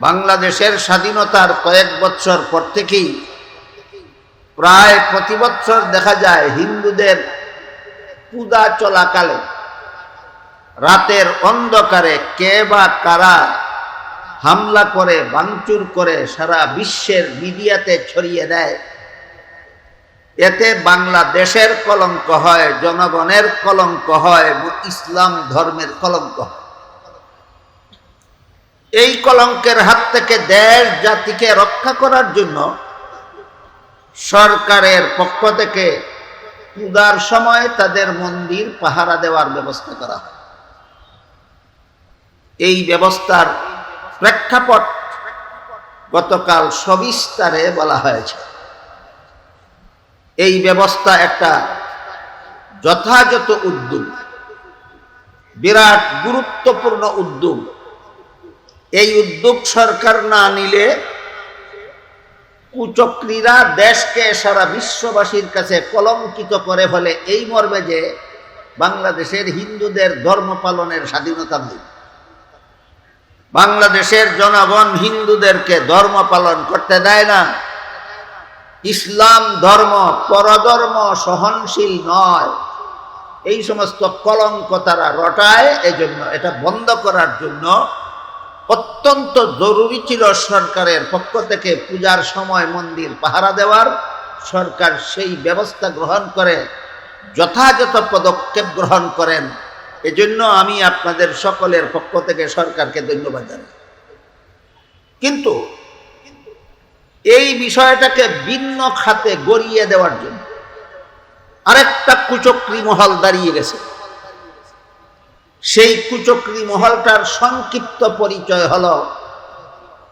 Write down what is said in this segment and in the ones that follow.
বাংলাদেশের স্বাধীনতার কয়েক বছর পর থেকেই প্রায় প্রতি বছর দেখা যায় হিন্দুদের পূজা চলাকালে। রাতের অন্ধকারে কে বা কারা হামলা করে বাংচুর করে সারা বিশ্বের মিডিয়াতে ছড়িয়ে দেয়। এতে বাংলাদেশের কলঙ্ক হয়, জনগণের কলঙ্ক হয় ইসলাম ধর্মের কলঙ্ক হয়। এই কলঙ্কের হাত থেকে দেশ জাতিকে রক্ষা করার জন্য সরকারের পক্ষ থেকে পূজার সময় তাদের মন্দির পাহারা দেওয়ার ব্যবস্থা করা হয়। এই ব্যবস্থার প্রেক্ষাপট গতকাল সবিস্তারে বলা হয়েছে। এই ব্যবস্থা একটা যথাযথ উদ্যোগ, বিরাট গুরুত্বপূর্ণ উদ্যোগ। এই উদ্যোগ সরকার না নিলে কুচক্রীরা দেশকে সারা বিশ্ববাসীর কাছে কলঙ্কিত করে ফেলে। এই মর্মে যে বাংলাদেশের হিন্দুদের ধর্ম পালনের স্বাধীনতা নেই। বাংলাদেশের জনগণ হিন্দুদেরকে ধর্ম পালন করতে দেয় না। ইসলাম ধর্ম পরধর্ম সহনশীল নয়। এই সমস্ত কলঙ্ক তারা রটায়। এজন্য এটা বন্ধ করার জন্য অত্যন্ত জরুরি ছিল সরকারের পক্ষ থেকে পূজার সময় মন্দির পাহারা দেওয়ার। সরকার সেই ব্যবস্থা গ্রহণ করে, যথাযথ পদক্ষেপ গ্রহণ করেন। এজন্য আমি আপনাদের সকলের পক্ষ থেকে সরকারকে ধন্যবাদ জানাই। কিন্তু এই বিষয়টাকে ভিন্ন খাতে গড়িয়ে দেওয়ার জন্য আরেকটা কুচক্রী মহল দাঁড়িয়ে গেছে। সেই কুচক্রী মহলটার সংক্ষিপ্ত পরিচয় হল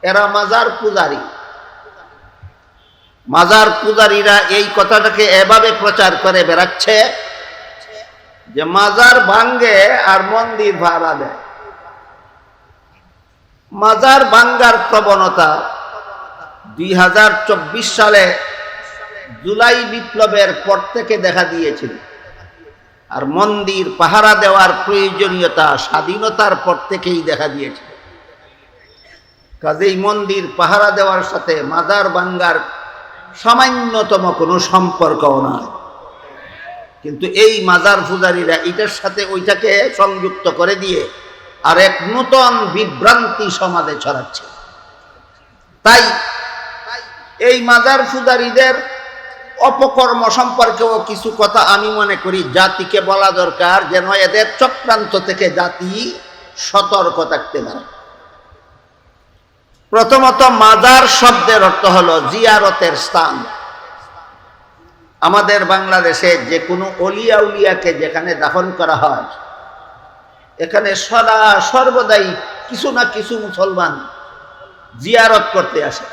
এরা মাজার পূজারী। মাজার পূজারীরা এই কথাটাকে এভাবে প্রচার করে বেড়াচ্ছে যে মাজার ভাঙ্গে আর মন্দির ভাড়া দেয়। মাজার ভাঙ্গার প্রবণতা দুই হাজার চব্বিশ সালে জুলাই বিপ্লবের পর থেকে দেখা দিয়েছিল। আর মন্দির পাহারা দেওয়ার প্রয়োজনীয়তা স্বাধীনতার পর থেকেই দেখা দিয়েছে। কাজেই মন্দির পাহারা দেওয়ার সাথে মাজার বাঙ্গার সামান্যতম কোনো সম্পর্কও নয় কিন্তু এই মাজার ফুজারিরা এটার সাথে ওইটাকে সংযুক্ত করে দিয়ে আর এক নূতন বিভ্রান্তি সমাজে ছড়াচ্ছে। তাই এই মাজার পূজারীদের অপকর্ম সম্পর্কেও কিছু কথা আমি মনে করি। জাতিকে বলা দরকার যেন এদের চক্রান্ত থেকে জাতি সতর্ক থাকতে পারে। প্রথমত মাজার শব্দের অর্থ হলো জিয়ারতের স্থান। আমাদের বাংলাদেশে যে কোনো অলিয়া উলিয়াকে যেখানে দাফন করা হয়, এখানে সদা সর্বদাই কিছু না কিছু মুসলমান জিয়ারত করতে আসে।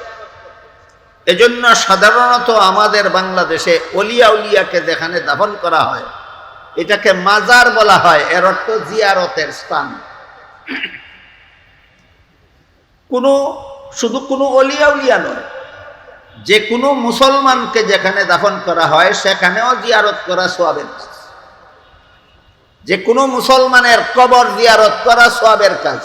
এজন্য সাধারণত আমাদের বাংলাদেশে অলিয়া উলিয়াকে যেখানে দাফন করা হয়, এটাকে মাজার বলা হয়, এর অর্থ জিয়ারতের স্থান। কোনো, শুধু কোনো অলিয়া উলিয়া নয়, যে কোনো মুসলমানকে যেখানে দাফন করা হয়, সেখানেও জিয়ারত করা সোয়াবের কাজ। যে কোনো মুসলমানের কবর জিয়ারত করা সোয়াবের কাজ।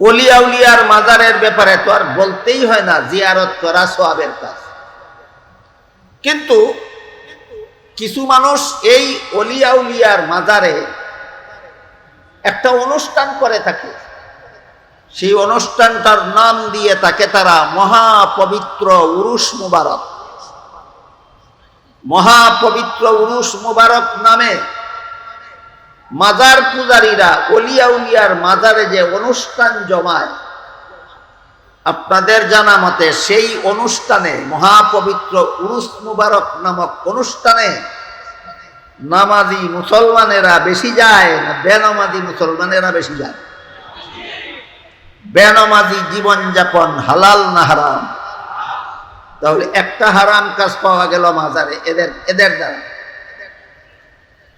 অলিয়া উলিয়ার মাজারের ব্যাপারে তো আর বলতেই হয় না, জিয়ারত করা সোয়াবের কাজ। কিন্তু কিছু মানুষ এই অলিয়া উলিয়ার মাজারে একটা অনুষ্ঠান করে থাকে। সেই অনুষ্ঠানটার নাম দিয়ে তাকে তারা মহাপবিত্র উরুষ মুবারক। মহাপবিত্র উরুষ মুবারক নামে মাজার পূজারীরা অলিয়া উলিয়ার মাজারে যে অনুষ্ঠান জমায়, আপনাদের জানা মতে সেই অনুষ্ঠানে মহাপবিত্র উরুস মুবারক নামক অনুষ্ঠানে নামাজি মুসলমানেরা বেশি যায় না বেনামাজি মুসলমানেরা বেশি যায়? বেনামাজি জীবনযাপন হালাল না হারাম? তাহলে একটা হারাম কাজ পাওয়া গেল মাজারে, এদের এদের দ্বারা।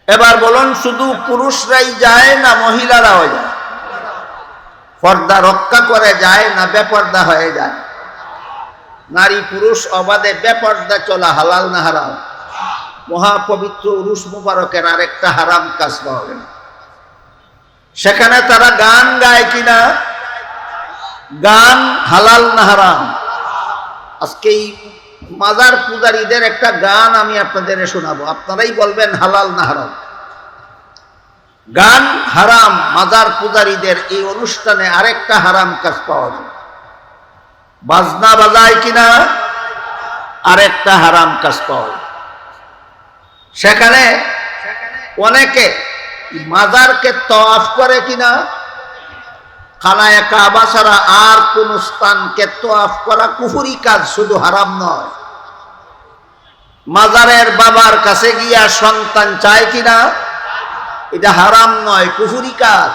এবার বলুন, শুধু পুরুষরাই যায় না মহিলারাও যায়? পর্দা রক্ষা করে যায় না বেপর্দা হয়ে যায়? নারী পুরুষ অবাধে বেপর্দা চলা হালাল না হারাম? মহাপবিত্র উরুস মুবারকের আরেকটা হারাম কাজ পাওয়া গেল। সেখানে তারা গান গায় কিনা? গান হালাল না হারাম? আজকে এই মাজার পূজারীদের একটা গান আমি আপনাদের শোনাবো। আপনারাই বলবেন হালাল না হারাম। গান হারাম, মাজার পূজারীদের এই অনুষ্ঠানে আরেকটা হারাম কাজ পাওয়া যায়। বাজনা বাজায় কিনা, আরেকটা হারাম কাজ পাওয়া যায়। সেখানে অনেকে মাজারকে তওয়াফ করে কিনা খানায় কাবা ছাড়া আর কোন স্থানকে তোয়াফ করা কুফুরি কাজ শুধু হারাম নয়। মাজারের বাবার কাছে গিয়া সন্তান চায় কিনা, এটা হারাম নয়, কুফুরি কাজ।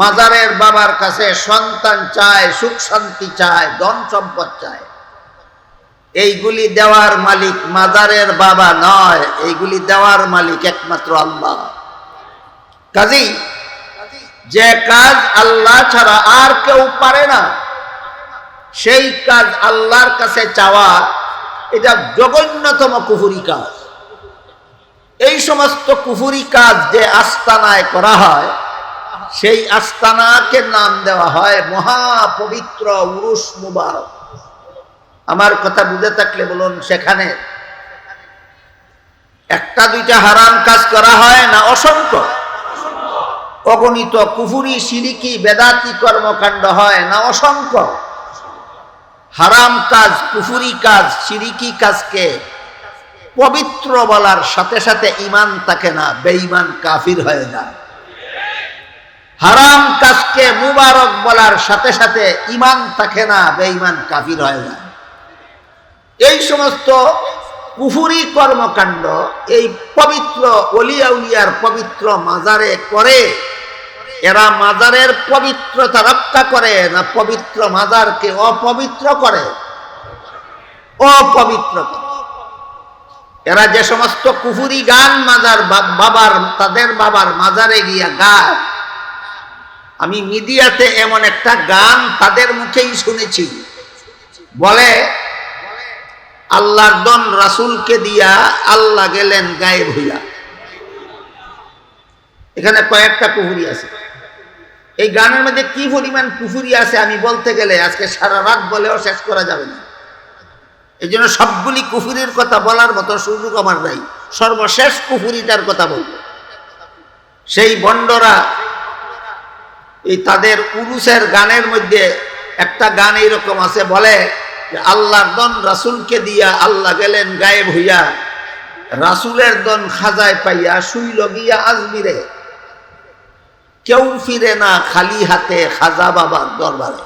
মাজারের বাবার কাছে সন্তান চায়, সুখ শান্তি চায়, ধন সম্পদ চায়। এইগুলি দেওয়ার মালিক মাজারের বাবা নয়, এইগুলি দেওয়ার মালিক একমাত্র আল্লাহ। কাজী যে কাজ আল্লাহ ছাড়া আর কেউ পারে না, সেই কাজ আল্লাহর কাছে চাওয়া, এটা জঘন্যতম কুফুরি কাজ। এই সমস্ত কুফুরি কাজ যে আস্তানায় করা হয়, সেই আস্তানাকে নাম দেওয়া হয় মহাপবিত্র উরুস মুবারক। আমার কথা বুঝে থাকলে বলুন, সেখানে একটা দুইটা হারাম কাজ করা হয় না অসংখ্য? অগণিত কুফুরি, সিরিকি, বেদাতি কর্মকাণ্ড হয় না অসংখ্য। হারাম কাজ, কুফুরি কাজ, সিরিকি কাজকে পবিত্র বলার সাথে সাথে ইমান থাকে না, বেঈমান কাফির হয়ে যায়। হারাম কাজকে মুবারক বলার সাথে সাথে ইমান থাকে না, বেঈমান কাফির হয়ে যায়। এই সমস্ত কুফুরি কর্মকাণ্ড এই পবিত্র অলিয়া উলিয়ার পবিত্র মাজারে করে এরা মাজারের পবিত্রতা রক্ষা করে না পবিত্র মাজারকে অপবিত্র করে? অপবিত্র এরা যে সমস্ত কুফুরি গান মাজার বাবার, তাদের বাবার মাজারে গিয়া গায়। আমি মিডিয়াতে এমন একটা গান তাদের মুখেই শুনেছি। বলে, আল্লাহর দন রাসুলকে দিয়া আল্লাহ গেলেন গায়ে ভুইয়া এখানে কয়েকটা কুহুরি আছে। এই গানের মধ্যে কি পরিমাণ কুফুরি আছে আমি বলতে গেলে আজকে সারা রাত বলেও শেষ করা যাবে না। এই জন্য সবগুলি কুফুরির কথা বলার মতো সুযোগ আমার নাই। সর্বশেষ কুফুরিটার কথা বলব। সেই বন্ডরা এই তাদের উরুসের গানের মধ্যে একটা গান এইরকম আছে, বলে যে আল্লাহর দন রাসুলকে দিয়া আল্লাহ গেলেন গায়েব হইয়া, রাসুলের দন খাজায় পাইয়া শুইল গিয়া আজমিরে। কেউ ফিরে না খালি হাতে খাজা বাবার দরবারে।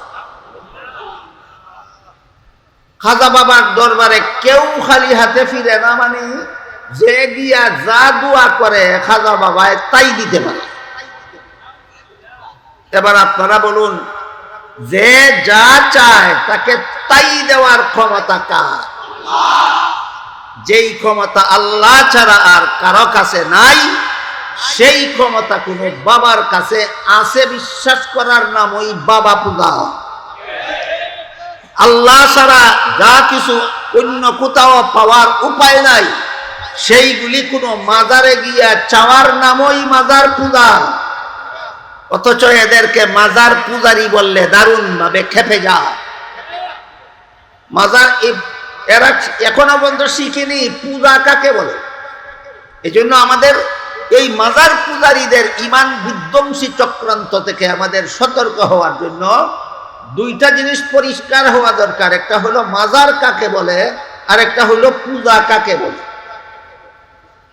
খাজা বাবার দরবারে কেউ খালি হাতে ফিরে না মানে যে গিয়া যা দোয়া করে খাজা বাবায় তাই দিতে পারে। এবার আপনারা বলুন, যে যা চায় তাকে তাই দেওয়ার ক্ষমতা কার? যেই ক্ষমতা আল্লাহ ছাড়া আর কারও কাছে নাই সেই ক্ষমতা কোন বাবার কাছে আছে বিশ্বাস করার নাম ওই বাবা পূজা। আল্লাহ ছাড়া যা কিছু অন্য কোথাও পাওয়ার উপায় নাই। সেইগুলি কোনো মাজারে গিয়া চাওয়ার নামই মাজার পূজা। অথচ এদেরকে মাজার পূজারি বললে দারুণ ভাবে খেপে যা মাজার এরা এখনও পর্যন্ত শিখিনি পূজা কাকে বলে? এই আমাদের এই মাজার পূজারীদের ইমান বিধ্বংসী চক্রান্ত থেকে আমাদের সতর্ক হওয়ার জন্য দুইটা জিনিস পরিষ্কার হওয়া দরকার। একটা হলো মাজার কাকে বলে আর একটা হলো পূজা কাকে বলে।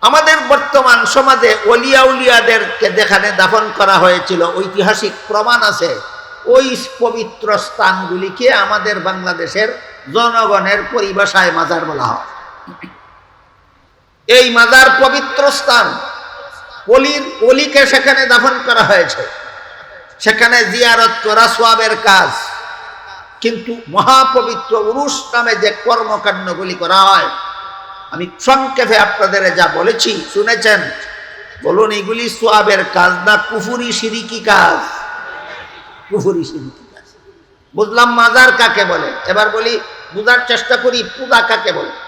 আমাদের বর্তমান সমাজে অলিয়া উলিয়াদেরকে যেখানে দাফন করা হয়েছিল, ঐতিহাসিক প্রমাণ আছে। ওই পবিত্র স্থানগুলিকে আমাদের বাংলাদেশের জনগণের পরিভাষায় মাজার বলা হয়। এই মাজার পবিত্র স্থান অলির অলিকে সেখানে দাফন করা হয়েছে। সেখানে জিয়ারত করা সোয়াবের কাজ। কিন্তু মহাপবিত্র উরুষ নামে যে কর্মকাণ্ডগুলি করা হয়, আমি সংক্ষেপে আপনাদের যা বলেছি, শুনেছেন? বলুন, এগুলি সোয়াবের কাজ না কুফুরি সিরিকি কাজ? কুফুরি সিরিকি কাজ। বুঝলাম মাজার কাকে বলে? এবার বলি, বুঝার চেষ্টা করি পূজা কাকে বলে?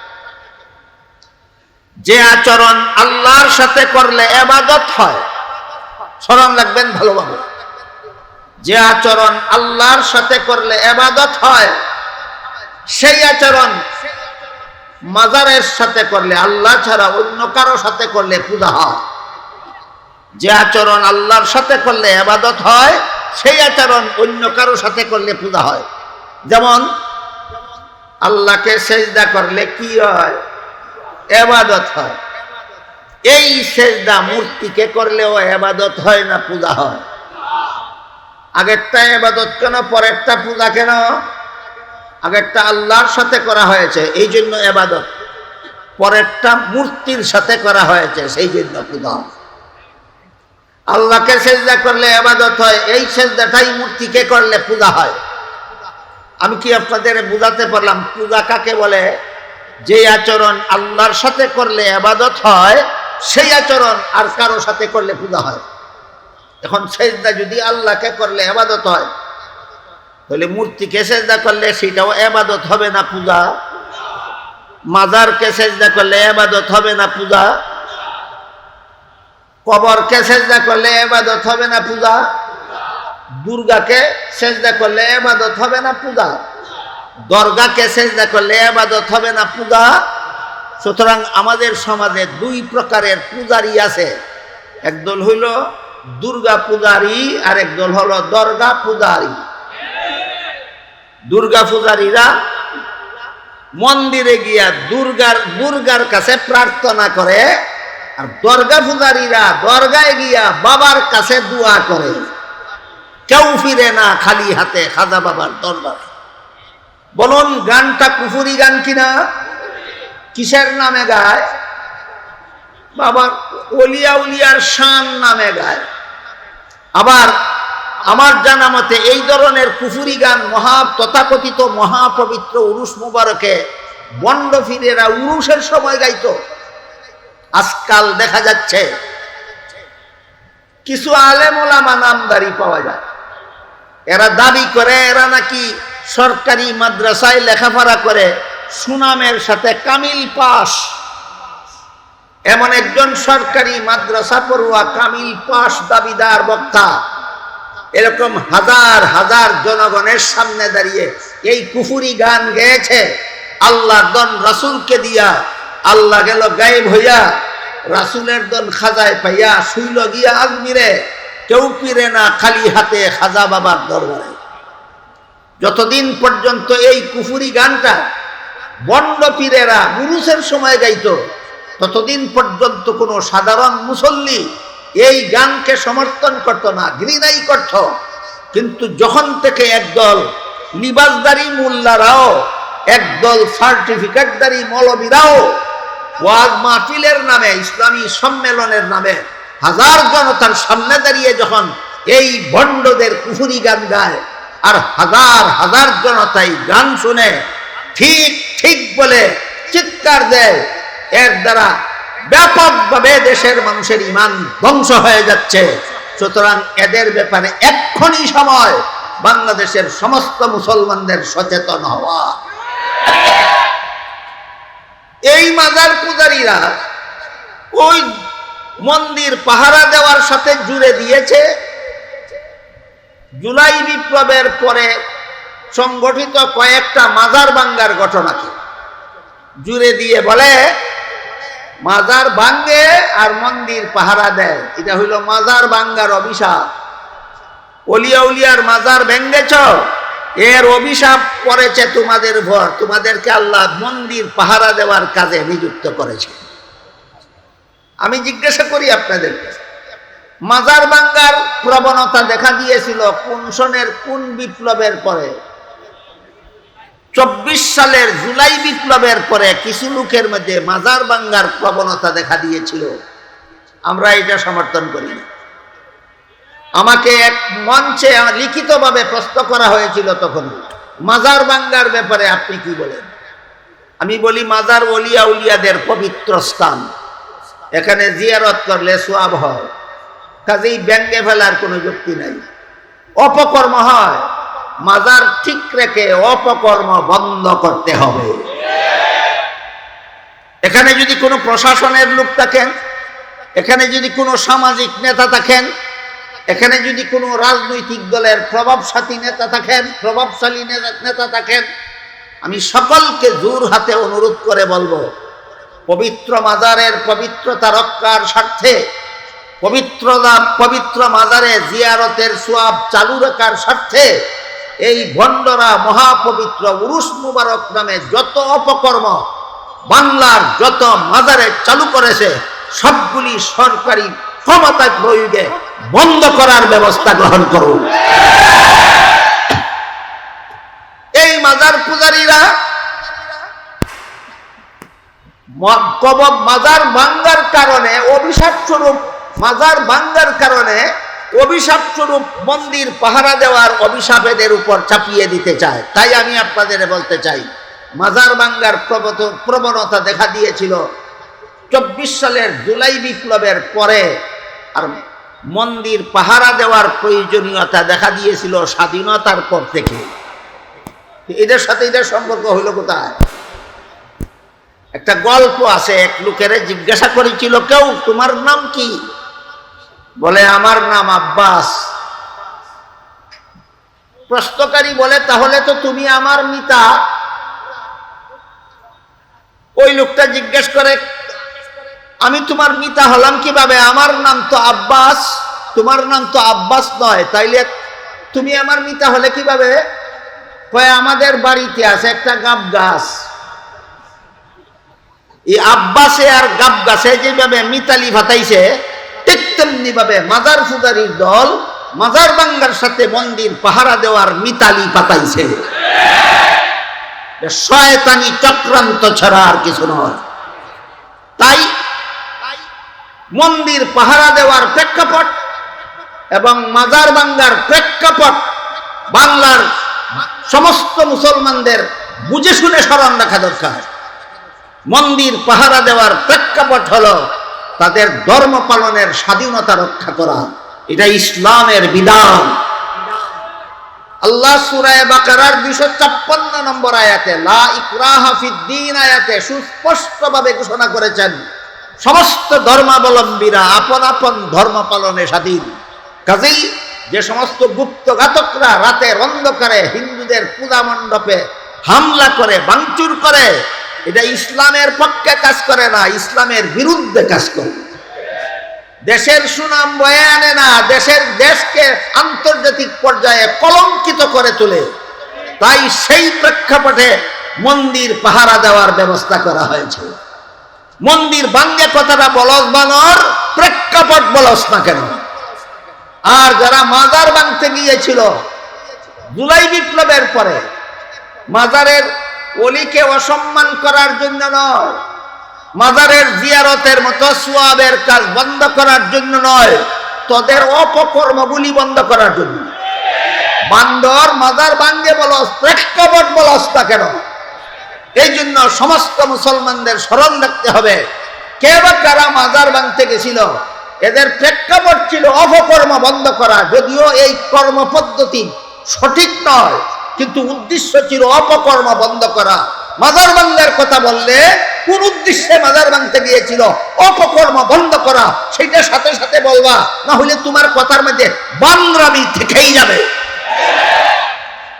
যে আচরণ আল্লাহর সাথে করলে এবাদত হয়, স্মরণ রাখবেন ভালোভাবে। যে আচরণ আল্লাহর সাথে করলে এবাদত হয়, সেই আচরণ মাজারের সাথে করলে, আল্লাহ ছাড়া অন্য কারও সাথে করলে পূজা হয়। যে আচরণ আল্লাহর সাথে করলে এবাদত হয়, সেই আচরণ অন্য কারও সাথে করলে পূজা হয়। যেমন, আল্লাহকে সেজদা করলে কি হয়? এবাদত হয়। এই সেজদা মূর্তিকে করলেও এবাদত হয় না, পূজা হয়। আগেরটা এবাদত কেন, পরেরটা পূজা কেন? আগেরটা আল্লাহর সাথে করা হয়েছে, এই জন্য এবাদত। পরেরটা মূর্তির সাথে করা হয়েছে, সেই জন্য পূজা আল্লাহকে সেজদা করলে এবাদত হয়, এই সেজদাটাই মূর্তিকে করলে পূজা হয়। আমি কি আপনাদের বুঝাতে পারলাম, পূজা কাকে বলে? যে আচরণ আল্লাহর সাথে করলে আবাদত হয়, সেই আচরণ আর কারও সাথে করলে পূজা হয়। এখন সেজদা যদি আল্লাহকে করলে আবাদত হয়, তাহলে মূর্তিকে সেজদা করলে সেটাও আবাদত হবে না পূজা। মাজারকে সেজদা করলে আবাদত হবে না পূজা। কবরকে সেজদা করলে আবাদত হবে না পূজা। দুর্গাকে সেজদা করলে এবাদত হবে না পূজা। দরগাকে সেজদা করলে এবাদত হবে না পূজা। সুতরাং আমাদের সমাজে দুই প্রকারের পূজারি আছে। একদল হইল দুর্গা পূজারি আর একদল হলো দরগা পূজারি। দুর্গা পূজারীরা মন্দিরে গিয়া দুর্গার দুর্গার কাছে প্রার্থনা করে, আর দরগা পূজারীরা দরগায় গিয়া বাবার কাছে দোয়া করে। কেউ ফিরে না খালি হাতে খাজা বাবার দরবার। বলুন, গানটা কুফুরি গান কিনা? কিসের নামে গায়? বাবার অলিয়া উলিয়ার শান নামে গায়। আবার আমার জানা মতে এই ধরনের কুফুরি গান মহা তথাকথিত, মহাপবিত্র উরুস মুবারকে বন্ড ফিরেরা উরুসের সময় গাইত। আজকাল দেখা যাচ্ছে কিছু আলেমোলামা নামদারি পাওয়া যায়। এরা দাবি করে, এরা নাকি সরকারি মাদ্রাসায় লেখাপড়া করে, সুনামের সাথে কামিল পাস। এমন একজন সরকারি মাদ্রাসা পড়ুয়া, কামিল পাস দাবিদার বক্তা। এরকম হাজার হাজার জনগণের সামনে দাঁড়িয়ে এই কুফুরি গান গেয়েছে। আল্লাহ দন রাসুলকে দিয়া, আল্লাহ গেল গায়েব হইয়া, রাসুলের দন খাজায় পাইয়া শুইল গিয়া আজমিরে। কেউ পিরে না, খালি হাতে খাজা বাবার দরবারে। যতদিন পর্যন্ত এই কুফুরি গানটা বন্ড পীরেরা মুরুষের সময় গাইত, ততদিন পর্যন্ত কোনো সাধারণ মুসল্লি এই গানকে সমর্থন করত না, ঘৃণাই করত। কিন্তু যখন থেকে একদল লিবাসদারি মোল্লারাও, একদল সার্টিফিকেটদারি মৌলবীরাও ওয়াজ মাহফিলের নামে, ইসলামী সম্মেলনের নামে হাজার জনতার সামনে দাঁড়িয়ে যখন এই বন্ডদের কুফুরি গান গায় আর হাজার হাজার জনতাই গান শুনে ঠিক ঠিক বলে চিৎকার দেয়। এর দ্বারা ব্যাপকভাবে দেশের মানুষের ইমান ধ্বংস হয়ে যাচ্ছে। সুতরাং এদের ব্যাপারে এক্ষুনি সময় বাংলাদেশের সমস্ত মুসলমানদের সচেতন হওয়া। এই মাজার পূজারীরা ওই মন্দির পাহারা দেওয়ার সাথে জুড়ে দিয়েছে। জুলাই বিপ্লবের পরে সংগঠিত কয়েকটা মাজার বাঙ্গার ঘটনাকে। জুড়ে দিয়ে বলে, মাজার ভাঙ্গে আর মন্দির পাহারা দেয়। এটা হইল মাজার বাঙ্গার অভিশাপ। অলিয়া উলিয়ার মাজার ভেঙ্গেছ, এর অভিশাপ পড়েছে তোমাদের ভর। তোমাদেরকে আল্লাহ মন্দির পাহারা দেওয়ার কাজে নিযুক্ত করেছে। আমি জিজ্ঞাসা করি আপনাদেরকে মাজার বাঙ্গার প্রবণতা দেখা দিয়েছিল কোন সনের কোন বিপ্লবের পরে। চব্বিশ সালের জুলাই বিপ্লবের পরে কিছু লোকের মধ্যে মাজার বাঙ্গার প্রবণতা দেখা দিয়েছিল। আমরা এটা সমর্থন করি। আমাকে এক মঞ্চে লিখিতভাবে প্রশ্ন করা হয়েছিল তখন, মাজার বাঙ্গার ব্যাপারে আপনি কি বলেন? আমি বলি, মাজার অলিয়া উলিয়াদের পবিত্র স্থান। এখানে জিয়ারত করলে সোয়াব হয়। কাজেই ব্যাঙ্গে ফেলার কোনো যুক্তি নাই। অপকর্ম হয়, মাজার ঠিক রেখে অপকর্ম বন্ধ করতে হবে। এখানে যদি কোনো প্রশাসনের লোক থাকেন, এখানে যদি কোনো সামাজিক নেতা থাকেন, এখানে যদি কোনো রাজনৈতিক দলের প্রভাবশালী নেতা থাকেন, প্রভাবশালী নেতা- থাকেন, আমি সকলকে জোর হাতে অনুরোধ করে বলব, পবিত্র মাজারের পবিত্রতা রক্ষার স্বার্থে পবিত্রতা, পবিত্র মাজারে জিয়ারতের সোয়াব চালু রাখার স্বার্থে এই ভণ্ডরা মহাপবিত্র উরুস মুবারক নামে যত অপকর্ম বাংলার যত মাজারে চালু করেছে, সবগুলি সরকারি ক্ষমতা প্রয়োগে বন্ধ করার ব্যবস্থা গ্রহণ করুন। এই মাজার পূজারীরা কবর মাজার ভাঙ্গার কারণে, অভিশাপ স্বরূপ মাজার ভাঙ্গার কারণে অভিশাপ স্বরূপ মন্দির পাহারা দেওয়ার অভিশাপ এদের উপর চাপিয়ে দিতে চায়। তাই আমি আপনাদের বলতে চাই, মাজার ভাঙ্গার প্রবণতা দেখা দিয়েছিল চব্বিশ সালের জুলাই বিপ্লবের পরে, আর মন্দির পাহারা দেওয়ার প্রয়োজনীয়তা দেখা দিয়েছিল স্বাধীনতার পর থেকে। এদের সাথে এদের সম্পর্ক হইল কোথায়? একটা গল্প আছে, এক লোকেরে জিজ্ঞাসা করেছিল, কেউ, তোমার নাম কি? বলে, আমার নাম আব্বাস। প্রশ্নকারী বলে, তাহলে তো তুমি আমার মিতা। ওই লোকটা জিজ্ঞেস করে, আমি তোমার মিতা হলাম কীভাবে? আমার নাম তো আব্বাস, তোমার নাম তো আব্বাস নয়। তাইলে তুমি আমার মিতা হলে কীভাবে? আমাদের বাড়িতে আছে একটা গাব গাছ। এই আব্বাসে আর গাব গাছে যেভাবে মিতালি ভাতাইছে, ঠিক তেমনি ভাবে মাজার ফুজারির দল মাজার বাঙ্গার সাথে মন্দির পাহারা দেওয়ার মিতালি পাতাইছে শয়তানি চক্রান্ত ছাড়া আর কিছু নয়। তাই মন্দির পাহারা দেওয়ার প্রেক্ষাপট এবং মাজার বাঙ্গার প্রেক্ষাপট বাংলার সমস্ত মুসলমানদের বুঝে শুনে স্মরণ রাখা দরকার। মন্দির পাহারা দেওয়ার প্রেক্ষাপট হলো তাদের ধর্ম পালনের স্বাধীনতা রক্ষা করা। এটা ইসলামের বিধান। আল্লাহ সুরায় বাকারার ছাপ্পান্ন নম্বর আয়াতে, লা আয়াতে সুস্পষ্টভাবে ঘোষণা করেছেন, সমস্ত ধর্মাবলম্বীরা আপন আপন ধর্ম পালনে স্বাধীন। কাজেই যে সমস্ত গুপ্ত ঘাতকরা রাতের অন্ধকারে হিন্দুদের পূজা মণ্ডপে হামলা করে, ভাঙচুর করে এটা ইসলামের পক্ষে কাজ করে না, ইসলামের বিরুদ্ধে কাজ করে। দেশের সুনাম বয়ে আনে না, দেশের দেশকে আন্তর্জাতিক পর্যায়ে কলঙ্কিত করে তোলে। তাই সেই প্রেক্ষাপটে মন্দির পাহারা দেওয়ার ব্যবস্থা করা হয়েছে। মন্দির বাঙ্গে কথাটা বলস বানর, প্রেক্ষাপট বলস না কেন? আর যারা মাজার ভাঙতে গিয়েছিল, জুলাই বিপ্লবের পরে, মাজারের অলিকে অসম্মান করার জন্য নয়। মাজারের জিয়ারতের মতো সোয়াবের কাজ বন্ধ করার জন্য নয়, তোদের অপকর্মগুলি বন্ধ করার জন্য। বান্দর মাজার বাঙ্গে বলস প্রেক্ষাপট বলস তা কেন? এই জন্য সমস্ত মুসলমানদের স্মরণ রাখতে হবে, কে বা কারা মাজার ভাঙতে গেছিল, এদের প্রেক্ষাপট ছিল অপকর্ম বন্ধ করা, যদিও এই কর্ম পদ্ধতি সঠিক নয়। কিন্তু উদ্দেশ্য ছিল অপকর্ম বন্ধ করা। মাজার বান্দার কথা বললে, কোন উদ্দেশ্যে মাজার বাংতে গিয়েছিল? অপকর্ম বন্ধ করা, সেটা সাথে সাথে বলবা না হলে তোমার কথার মধ্যে বাংলামি থেকেই যাবে।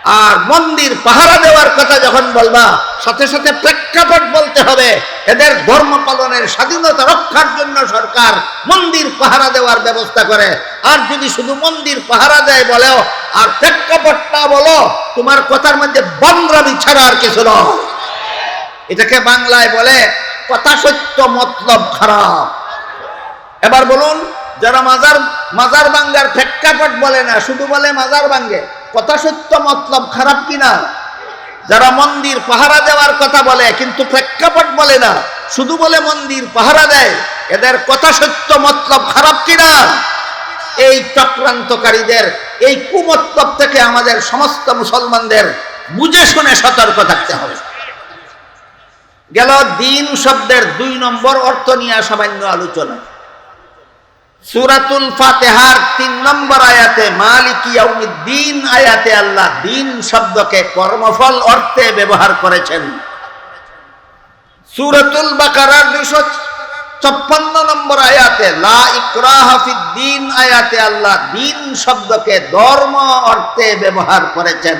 আর মন্দির পাহারা দেওয়ার কথা যখন বলবা, সাথে সাথে প্রেক্ষাপট বলতে হবে, এদের ধর্ম পালনের স্বাধীনতা রক্ষার জন্য সরকার মন্দির পাহারা দেওয়ার ব্যবস্থা করে। আর যদি শুধু মন্দির পাহারা দেয় বলেও আর প্রেক্ষাপট না বলো, তোমার কথার মধ্যে বাংরামি ছাড়া আর কিছু নয়। এটাকে বাংলায় বলে, কথা সত্য মতলব খারাপ। এবার বলুন, যারা মাজার মাজার বাঙ্গার প্রেক্ষাপট বলে না, শুধু বলে মাজার বাঙ্গে কথা সত্য, মতলব খারাপ কিনা? যারা মন্দির পাহারা দেওয়ার কথা বলে, কিন্তু প্রেক্ষাপট বলে না, শুধু বলে মন্দির পাহারা দেয়, এদের কথা সত্য, মতলব খারাপ কিনা? এই চক্রান্তকারীদের, এই কুমতলব থেকে আমাদের সমস্ত মুসলমানদের বুঝে শুনে সতর্ক থাকতে হবে। গেল দিন শব্দের দুই নম্বর অর্থ নিয়ে সামান্য আলোচনা। সুরাতুল ফাতেহার তিন নম্বর আয়াতে মালিক দিন আয়াতে আল্লাহ দিন শব্দকে কর্মফল অর্থে ব্যবহার করেছেন। সুরাতুল বাকারার দুশো চপ্পান্ন নম্বর আয়াতে লা ইকরাহা ফিদ্দিন আয়াতে আল্লাহ দিন শব্দকে ধর্ম অর্থে ব্যবহার করেছেন।